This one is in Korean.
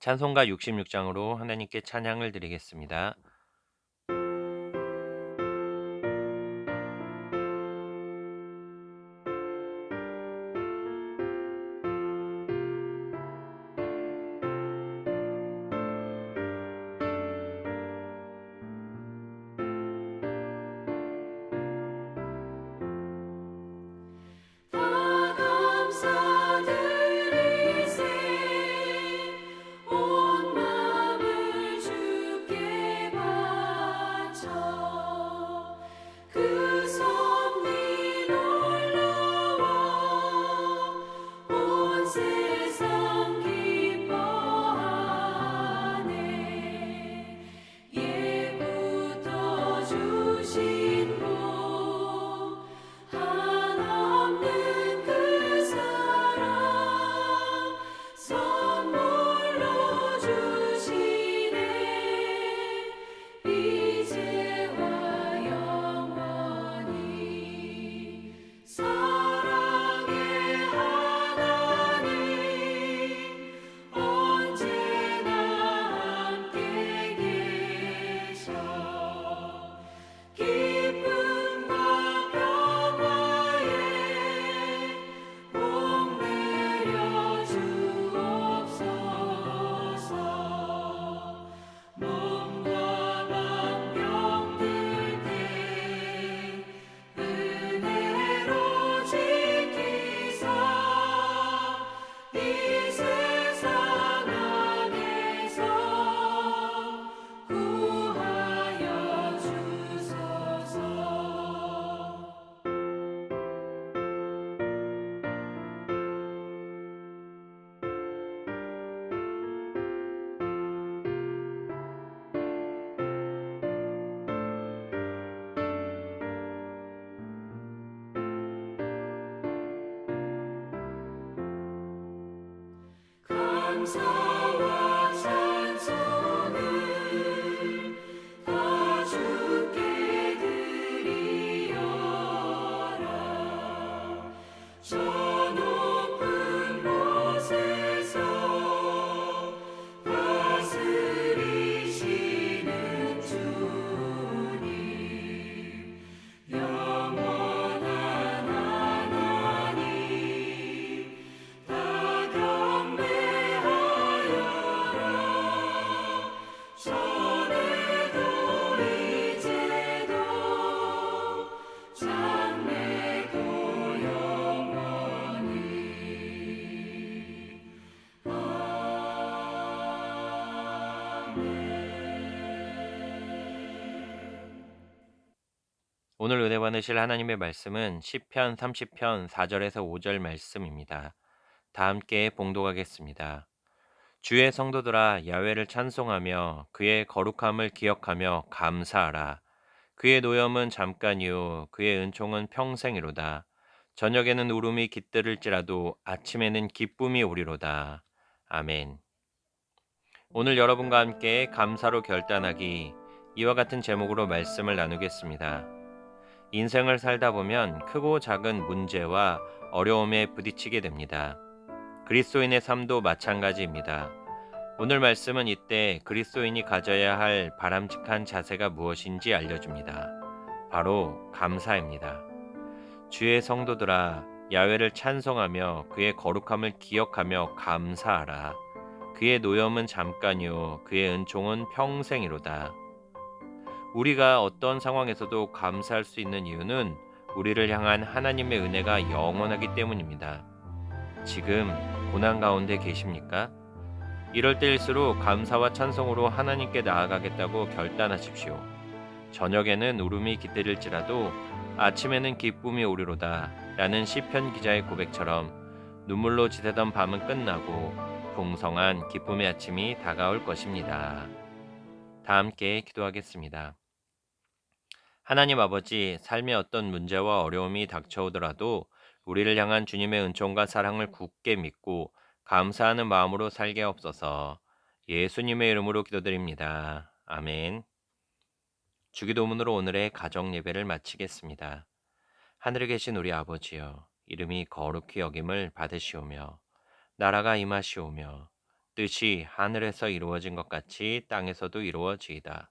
찬송가 66장으로 하나님께 찬양을 드리겠습니다. 감 오늘 은혜 받으실 하나님의 말씀은 시편 30편 4절에서 5절 말씀입니다. 다 함께 봉독하겠습니다. 주의 성도들아 야외를 찬송하며 그의 거룩함을 기억하며 감사하라. 그의 노염은 잠깐이요 그의 은총은 평생이로다. 저녁에는 울음이 깃들을지라도 아침에는 기쁨이 오리로다. 아멘. 오늘 여러분과 함께 감사로 결단하기 이와 같은 제목으로 말씀을 나누겠습니다. 인생을 살다 보면 크고 작은 문제와 어려움에 부딪히게 됩니다. 그리스도인의 삶도 마찬가지입니다. 오늘 말씀은 이때 그리스도인이 가져야 할 바람직한 자세가 무엇인지 알려줍니다. 바로 감사입니다. 주의 성도들아 야외를 찬송하며 그의 거룩함을 기억하며 감사하라. 그의 노염은 잠깐이요 그의 은총은 평생이로다. 우리가 어떤 상황에서도 감사할 수 있는 이유는 우리를 향한 하나님의 은혜가 영원하기 때문입니다. 지금 고난 가운데 계십니까? 이럴 때일수록 감사와 찬송으로 하나님께 나아가겠다고 결단하십시오. 저녁에는 울음이 깃들일지라도 아침에는 기쁨이 오리로다 라는 시편 기자의 고백처럼 눈물로 지새던 밤은 끝나고 풍성한 기쁨의 아침이 다가올 것입니다. 다 함께 기도하겠습니다. 하나님 아버지, 삶의 어떤 문제와 어려움이 닥쳐오더라도 우리를 향한 주님의 은총과 사랑을 굳게 믿고 감사하는 마음으로 살게 없어서 예수님의 이름으로 기도드립니다. 아멘. 주기도문으로 오늘의 가정 예배를 마치겠습니다. 하늘에 계신 우리 아버지여, 이름이 거룩히 여김을 받으시오며, 나라가 임하시오며, 뜻이 하늘에서 이루어진 것 같이 땅에서도 이루어지이다.